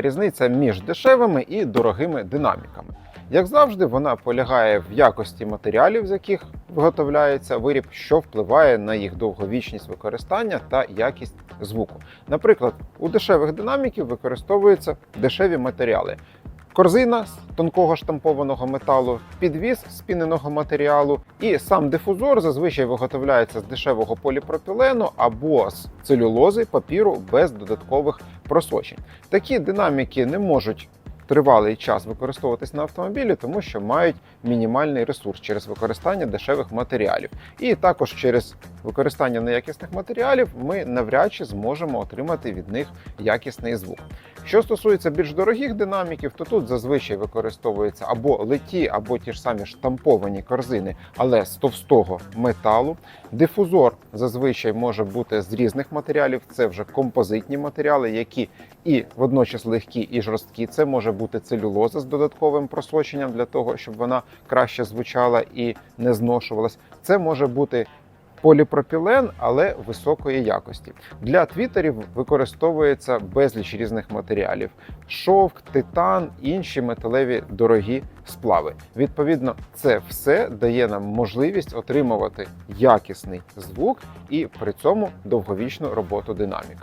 Різниця між дешевими і дорогими динаміками. Як завжди, вона полягає в якості матеріалів, з яких виготовляється виріб, що впливає на їх довговічність використання та якість звуку. Наприклад, у дешевих динаміків використовуються дешеві матеріали. Корзина з тонкого штампованого металу, підвіз з піненого матеріалу, і сам дифузор зазвичай виготовляється з дешевого поліпропілену або з целюлози папіру без додаткових просочень. Такі динаміки не можуть тривалий час використовуватись на автомобілі, тому що мають мінімальний ресурс через використання дешевих матеріалів. І також через використання неякісних матеріалів ми навряд чи зможемо отримати від них якісний звук. Що стосується більш дорогих динаміків, то тут зазвичай використовуються або литі, або ті ж самі штамповані корзини, але з товстого металу. Дифузор зазвичай може бути з різних матеріалів. Це вже композитні матеріали, які і водночас легкі і жорсткі. Це може бути целюлоза з додатковим просоченням для того, щоб вона краще звучала і не зношувалась. Це може бути поліпропілен, але високої якості. Для твітерів використовується безліч різних матеріалів: шовк, титан, інші металеві дорогі сплави. Відповідно, це все дає нам можливість отримувати якісний звук і при цьому довговічну роботу динаміка.